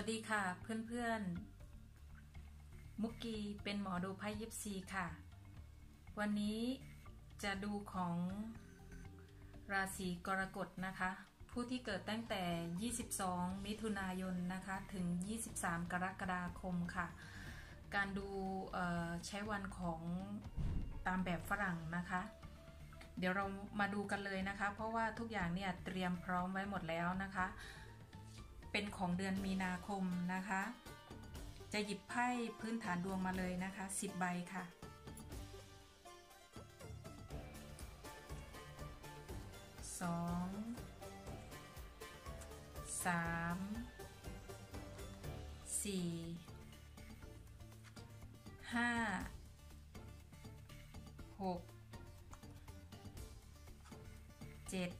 วัสดีค่ะเพื่อนๆ มุกกีเป็นหมอดูไพ่ยิปซีค่ะ วันนี้จะดูของราศีกรกฎนะคะ ผู้ที่เกิดตั้งแต่ 22 มิถุนายนนะคะ ถึง 23 กรกฎาคมค่ะ การดูใช้วันของตามแบบฝรั่งนะคะ เดี๋ยวเรามาดูกันเลยนะคะ เพราะว่าทุกอย่างเนี่ยเตรียมพร้อมไว้หมดแล้วนะคะ เป็นของเดือนมีนาคมนะคะ จะหยิบไพ่พื้นฐานดวงมาเลยนะคะ 10 ใบค่ะ สอง สาม สี่ ห้า หก เจ็ด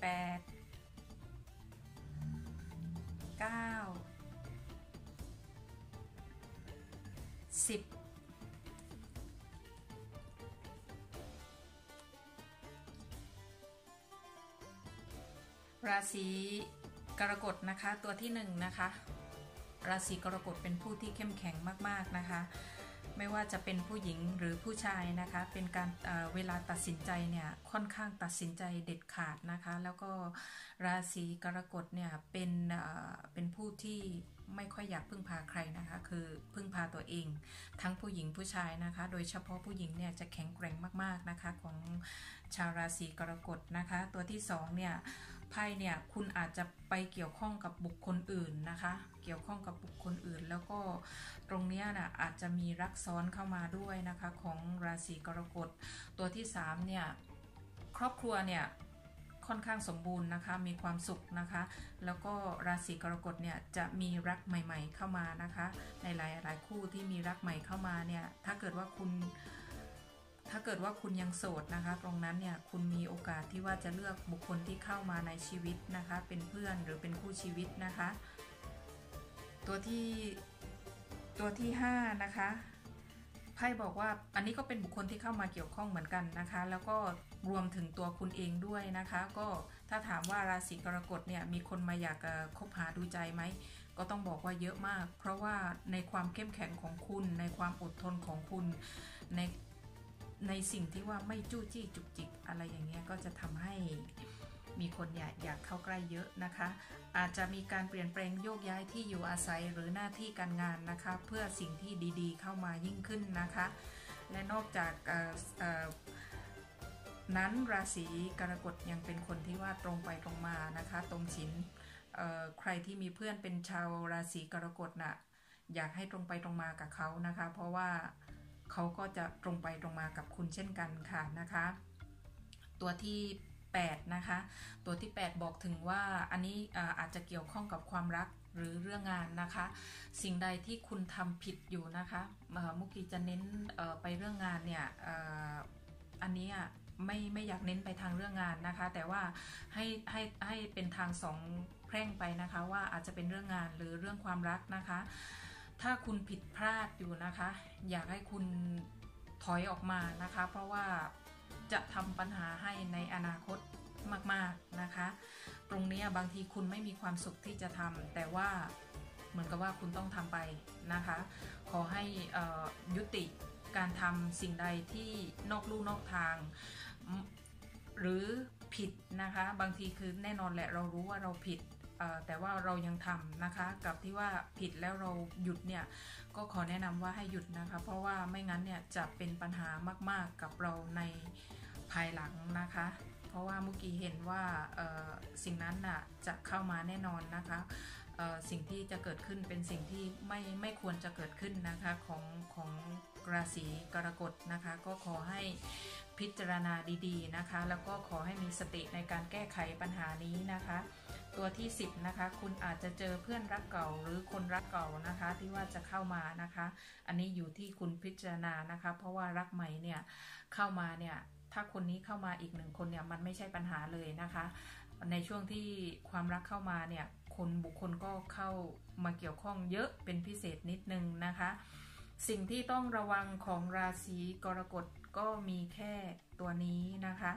แปด ก้าสิบราศีกรกฎนะคะตัวที่หนึ่งนะคะ ราศีกรกฎเป็นผู้ที่เข้มแข็งมากๆนะคะ ไม่ว่าจะเป็นผู้หญิงหรือผู้ชายนะคะ เป็นการเเวลาตัดสินใจเนี่ยค่อนข้างตัดสินใจเด็ดขาดนะคะ แล้วก็ราศีกรกฎเนี่ยเป็นเป็นผู้ที่ไม่ค่อยอยากพึ่งพาใครนะคะ คือพึ่งพาตัวเอง ทั้งผู้หญิงผู้ชายนะคะ โดยเฉพาะผู้หญิงเนี่ยจะแข็งแกร่งมากๆนะคะ ของชาวราศีกรกฎนะคะ ตัวที่2เนี่ย ไพ่เนี่ยคุณอาจจะไปเกี่ยวข้องกับบุคคลอื่นนะคะ เกี่ยวข้องกับบุคคลอื่น แล้วก็ตรงนี้นะอาจจะมีรักซ้อนเข้ามาด้วยนะคะของราศีกรกฎตัวที่3เนี่ยครอบครัวเนี่ยค่อนข้างสมบูรณ์นะคะ มีความสุขนะคะ แล้วก็ราศีกรกฎเนี่ยจะมีรักใหม่ ๆ เข้ามานะคะ ในหลายๆคู่ที่มีรักใหม่เข้ามาเนี่ย ถ้าเกิดว่าคุณ ถ้าเกิดว่าคุณยังโสดนะคะ ตรงนั้นเนี่ยคุณมีโอกาสที่ว่าจะเลือกบุคคลที่เข้ามาในชีวิตนะคะ เป็นเพื่อนหรือเป็นคู่ชีวิตนะคะ ตัวที่ตัวที่ 5 นะคะไพ่บอกว่าอันนี้ก็เป็นบุคคลที่เข้ามาเกี่ยวข้องเหมือนกันนะคะ แล้วก็รวมถึงตัวคุณเองด้วยนะคะ ก็ถ้าถามว่าราศีกรกฎเนี่ยมีคนมาอยากคบหาดูใจไหมก็ต้องบอกว่าเยอะมาก เพราะว่าในความเข้มแข็งของคุณ ในความอดทนของคุณ ใน ในสิ่งที่ว่าไม่จู้จี้จุกจิกอะไรอย่างเงี้ยก็จะทำให้มีคนอยากอยากเข้าใกล้เยอะนะคะ อาจจะมีการเปลี่ยนแปลงโยกย้ายที่อยู่อาศัยหรือหน้าที่การงานนะคะ เพื่อสิ่งที่ดีๆ เข้ามายิ่งขึ้นนะคะ และนอกจากนั้นราศีกรกฎยังเป็นคนที่ว่าตรงไปตรงมานะคะ ตรงฉินใครที่มีเพื่อนเป็นชาวราศีกรกฎนะ่ะอยากให้ตรงไปตรงมากับเขานะคะ เพราะว่า เขาก็จะตรงไปตรงมากับคุณเช่นกันค่ะนะคะ ตัวที่8นะคะตัวที่ 8 บอกถึงว่าอันนี้อาจจะเกี่ยวข้องกับความรักหรือเรื่องงานนะคะ สิ่งใดที่คุณทำผิดอยู่นะคะมุกีจะเน้นไปเรื่องงานเนี่ยอันนี้ไม่ไม่อยากเน้นไปทางเรื่องงานนะคะ แต่ว่าให้ให้ให้เป็นทางสองแพร่งไปนะคะ ว่าอาจจะเป็นเรื่องงานหรือเรื่องความรักนะคะ ถ้าคุณผิดพลาดอยู่นะคะ อยากให้คุณถอยออกมานะคะ เพราะว่าจะทำปัญหาให้ในอนาคตมากๆนะคะ ตรงนี้บางทีคุณไม่มีความสุขที่จะทำแต่ว่าเหมือนกับว่าคุณต้องทำไปนะคะ ขอให้ยุติการทำสิ่งใดที่นอกลู่นอกทาง หรือผิดนะคะ บางทีคือแน่นอนแหละเรารู้ว่าเราผิด แต่ว่าเรายังทำนะคะกับที่ว่าผิดแล้วเราหยุดเนี่ยก็ขอแนะนำว่าให้หยุดนะคะ เพราะว่าไม่งั้นเนี่ยจะเป็นปัญหามากๆกับเราในภายหลังนะคะ เพราะว่าเมื่อกี้เห็นว่าสิ่งนั้นน่ะจะเข้ามาแน่นอนนะคะสิ่งที่จะเกิดขึ้นเป็นสิ่งที่ไม่ไม่ควรจะเกิดขึ้นนะคะของของราศีกรกฎนะคะ ก็ขอให้ พิจารณาดีๆนะคะ แล้วก็ขอให้มีสติในการแก้ไขปัญหานี้นะคะ ตัวที่ 10นะคะ คุณอาจจะเจอเพื่อนรักเก่าหรือคนรักเก่านะคะ ที่ว่าจะเข้ามานะคะ อันนี้อยู่ที่คุณพิจารณานะคะ เพราะว่ารักใหม่เนี่ยเข้ามาเนี่ยถ้าคนนี้เข้ามาอีกหนึ่งคนเนี่ยมันไม่ใช่ปัญหาเลยนะคะ ในช่วงที่ความรักเข้ามาเนี่ยคนบุคคลก็เข้ามาเกี่ยวข้องเยอะเป็นพิเศษนิดนึงนะคะ สิ่งที่ต้องระวังของราศีกรกฎ ก็มีแค่ตัวนี้นะคะ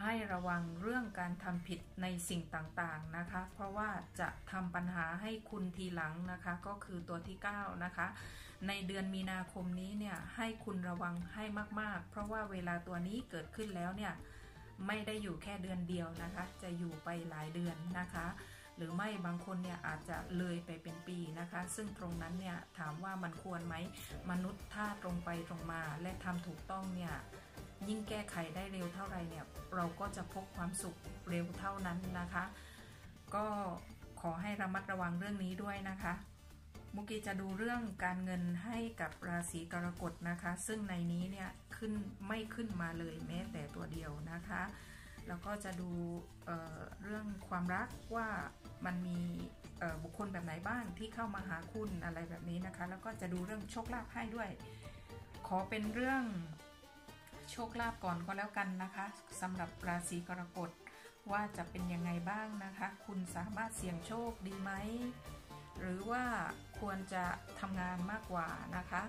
ให้ระวังเรื่องการทำผิดในสิ่งต่างๆนะคะ เพราะว่าจะทำปัญหาให้คุณทีหลังนะคะ ก็คือตัวที่ 9 นะคะ ในเดือนมีนาคมนี้เนี่ยให้คุณระวังให้มากๆ เพราะว่าเวลาตัวนี้เกิดขึ้นแล้วเนี่ยไม่ได้อยู่แค่เดือนเดียวนะคะ จะอยู่ไปหลายเดือนนะคะ หรือไม่บางคนเนี่ยอาจจะเลยไปเป็นปีนะคะ ซึ่งตรงนั้นเนี่ยถามว่ามันควรไหมมนุษย์ถ้าตรงไปตรงมาและทำถูกต้องเนี่ยยิ่งแก้ไขได้เร็วเท่าไรเนี่ยเราก็จะพบความสุขเร็วเท่านั้นนะคะ ก็ขอให้ระมัดระวังเรื่องนี้ด้วยนะคะมุกีจะดูเรื่องการเงินให้กับราศีกรกฎนะคะ ซึ่งในนี้เนี่ยขึ้นไม่ขึ้นมาเลยแม้แต่ตัวเดียวนะคะ แล้วก็จะดูเเรื่องความรักว่ามันมีบุคคลแบบไหนบ้างที่เข้ามาหาคุณอะไรแบบนี้นะคะ แล้วก็จะดูเรื่องโชคลาภให้ด้วย ขอเป็นเรื่องโชคลาภก่อนก็แล้วกันนะคะสำหรับราศีกรกฎว่าจะเป็นยังไงบ้างนะคะ คุณสามารถเสี่ยงโชคดีไหม หรือว่าควรจะทำงานมากกว่านะคะ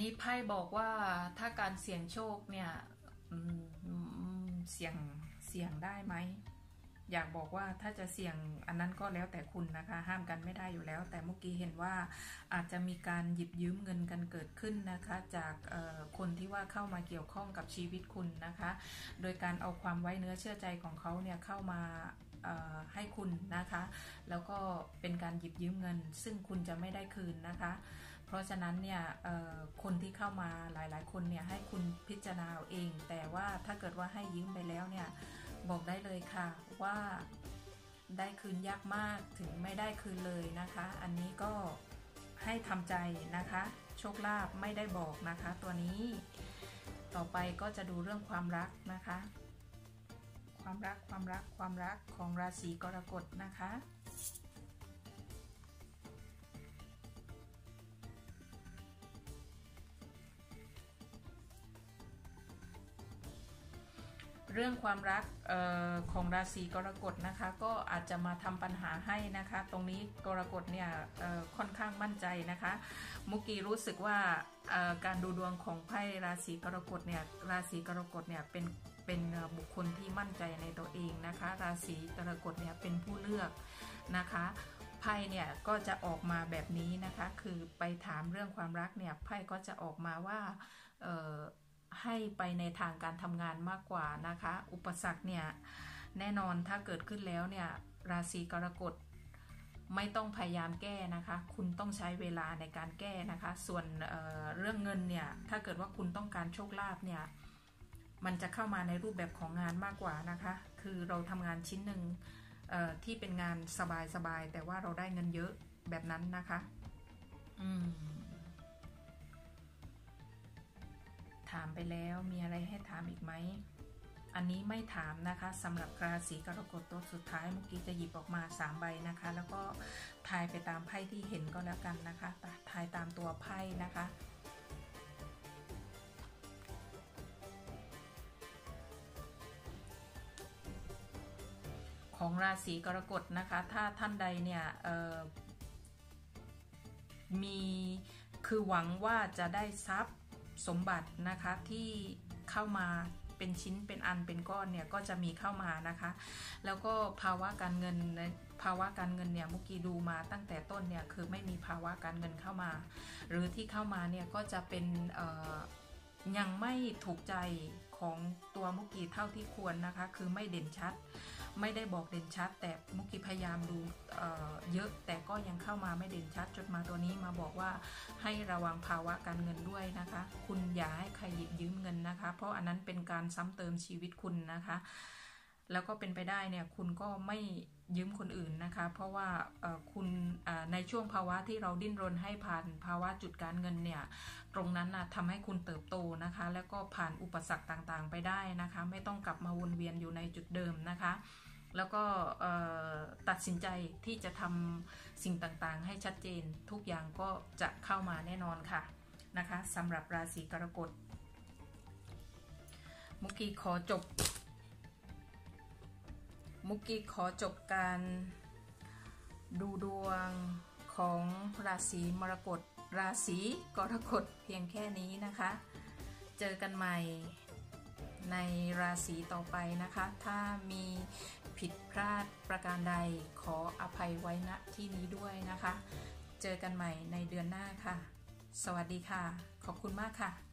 นี้ไพ่บอกว่าถ้าการเสี่ยงโชคเนี่ยเสี่ยงเสี่ยงได้ไหม อยากบอกว่าถ้าจะเสี่ยงอันนั้นก็แล้วแต่คุณนะคะ ห้ามกันไม่ได้อยู่แล้ว แต่เมื่อกี้เห็นว่าอาจจะมีการหยิบยืมเงินกันเกิดขึ้นนะคะ จากคนที่ว่าเข้ามาเกี่ยวข้องกับชีวิตคุณนะคะ โดยการเอาความไว้เนื้อเชื่อใจของเขาเนี่ยเข้ามาให้คุณนะคะ แล้วก็เป็นการหยิบยืมเงิน ซึ่งคุณจะไม่ได้คืนนะคะ เพราะฉะนั้นเนี่ยคนที่เข้ามาหลายๆ คนเนี่ยให้คุณพิจารณาเอง แต่ว่าถ้าเกิดว่าให้ยืมไปแล้วเนี่ยบอกได้เลยค่ะว่าได้คืนยากมากถึงไม่ได้คืนเลยนะคะ อันนี้ก็ให้ทำใจนะคะ โชคลาภไม่ได้บอกนะคะ ตัวนี้ต่อไปก็จะดูเรื่องความรักนะคะ ความรักความรักความรักของราศีกรกฎนะคะ รื่องความรักออของราศีกรกฎนะคะ ก็อาจจะมาทำปัญหาให้นะคะ ตรงนี้กรกฎเนี่ยค่อนข้างมั่นใจนะคะ มุกีรู้สึกว่าการดูดวงของไพ่ราศีกรกฎเนี่ยราศีกรกฎเนี่ยเป็นเป็นบุคคลที่มั่นใจในตัวเองนะคะ ราศีกรกฎเนี่ยเป็นผู้เลือกนะคะไพ่เนี่ยก็จะออกมาแบบนี้นะคะ คือไปถามเรื่องความรักเนี่ยไพ่ก็จะออกมาว่า ให้ไปในทางการทำงานมากกว่านะคะ อุปสรรคเนี่ยแน่นอนถ้าเกิดขึ้นแล้วเนี่ยราศีกรกฎไม่ต้องพยายามแก้นะคะ คุณต้องใช้เวลาในการแก้นะคะ ส่วนเเรื่องเงินเนี่ย ถ้าเกิดว่าคุณต้องการโชคลาภเนี่ย มันจะเข้ามาในรูปแบบของงานมากกว่านะคะ คือเราทำงานชิ้นหนึ่งที่เป็นงานสบายๆ แต่ว่าเราได้เงินเยอะแบบนั้นนะคะ อืม ถามไปแล้วมีอะไรให้ถามอีกไหม อันนี้ไม่ถามนะคะสำหรับราศีกรกฎตัวสุดท้ายเมื่อกี้จะหยิบออกมา 3 ใบนะคะ แล้วก็ทายไปตามไพ่ที่เห็นก็แล้วกันนะคะทายตามตัวไพ่นะคะของราศีกรกฎนะคะ ถ้าท่านใดเนี่ยมีคือหวังว่าจะได้ทรัพย์ สมบัตินะคะที่เข้ามาเป็นชิ้นเป็นอันเป็นก้อนเนี่ยก็จะมีเข้ามานะคะ แล้วก็ภาวะการเงินภาวะการเงินเนี่ยมุกีดูมาตั้งแต่ต้นเนี่ยคือไม่มีภาวะการเงินเข้ามา หรือที่เข้ามาเนี่ยก็จะเป็นยังไม่ถูกใจของตัวมุกีเท่าที่ควรนะคะ คือไม่เด่นชัด ไม่ได้บอกเด่นชัด แต่มุกิพยายามดูเเยอะแต่ก็ยังเข้ามาไม่เด่นชัดจดมาตัวนี้มาบอกว่าให้ระวังภาวะการเงินด้วยนะคะ คุณอย่าให้ใครหยิบยืมเงินนะคะ เพราะอันนั้นเป็นการซ้ำเติมชีวิตคุณนะคะ แล้วก็เป็นไปได้เนี่ยคุณก็ไม่ยืมคนอื่นนะคะ เพราะว่าคุณในช่วงภาวะที่เราดิ้นรนให้ผ่านภาวะจุดการเงินเนี่ยตรงนั้นนะทำให้คุณเติบโตนะคะ แล้วก็ผ่านอุปสรรคต่างๆ ไปได้นะคะ ไม่ต้องกลับมาวนเวียนอยู่ในจุดเดิมนะคะ แล้วก็ตัดสินใจที่จะทำสิ่งต่างๆ ให้ชัดเจนทุกอย่างก็จะเข้ามาแน่นอนค่ะนะคะสำหรับราศีกรกฎมุกกี้ขอจบ มุกกี้ขอจบการดูดวงของราศีมรกตราศีกรกฎเพียงแค่นี้นะคะ เจอกันใหม่ในราศีต่อไปนะคะ ถ้ามีผิดพลาดประการใดขออภัยไว้ณที่นี้ด้วยนะคะ เจอกันใหม่ในเดือนหน้าค่ะ สวัสดีค่ะ ขอบคุณมากค่ะ